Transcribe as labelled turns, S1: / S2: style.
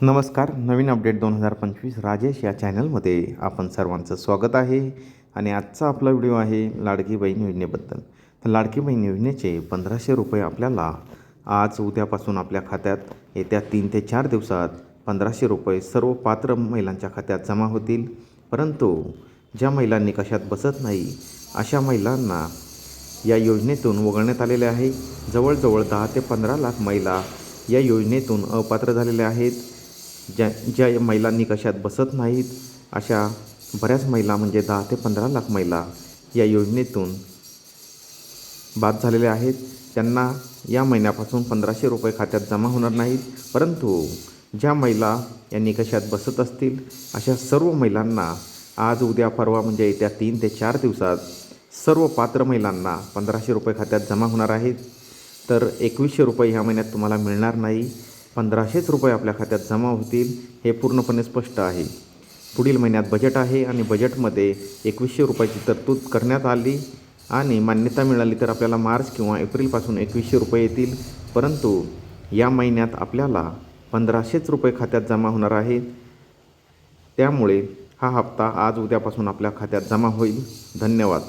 S1: नमस्कार नवीन अपडेट दोन हजार पंचवीस राजेश या चॅनलमध्ये आपण सर्वांचं स्वागत आहे. आणि आजचा आपला व्हिडिओ आहे लाडकी बहीण योजनेबद्दल. तर लाडकी बहीण योजनेचे पंधराशे रुपये आपल्याला आज उद्यापासून आपल्या खात्यात येत्या तीन ते चार दिवसात पंधराशे रुपये सर्व पात्र महिलांच्या खात्यात जमा होतील. परंतु ज्या महिलांनी कशात बसत नाही अशा महिलांना या योजनेतून वगळण्यात आलेले आहे. जवळजवळ दहा ते पंधरा लाख महिला या योजनेतून अपात्र झालेल्या आहेत. ज्या ज्या महिलांनी कशात बसत नाहीत अशा बऱ्याच महिला म्हणजे दहा ते पंधरा लाख महिला या योजनेतून बाद झालेल्या आहेत. त्यांना या महिन्यापासून पंधराशे रुपये खात्यात जमा होणार नाहीत. परंतु ज्या महिला या निकषात बसत असतील अशा सर्व महिलांना आज उद्या परवा म्हणजे येत्या तीन ते चार दिवसात सर्व पात्र महिलांना पंधराशे रुपये खात्यात जमा होणार आहेत. तर एकवीसशे रुपये ह्या महिन्यात तुम्हाला मिळणार नाही. पंधराशेच रुपये आपल्या खात्यात जमा होतील हे पूर्णपणे स्पष्ट आहे. पुढील महिन्यात बजेट आहे आणि बजेटमध्ये एकवीसशे रुपयाची तरतूद करण्यात आली आणि मान्यता मिळाली तर आपल्याला मार्च किंवा एप्रिलपासून एकवीसशे रुपये येतील. परंतु या महिन्यात आपल्याला पंधराशेच रुपये खात्यात जमा होणार आहे त्यामुळे हा हप्ता आज उद्यापासून आपल्या खात्यात जमा होईल. धन्यवाद.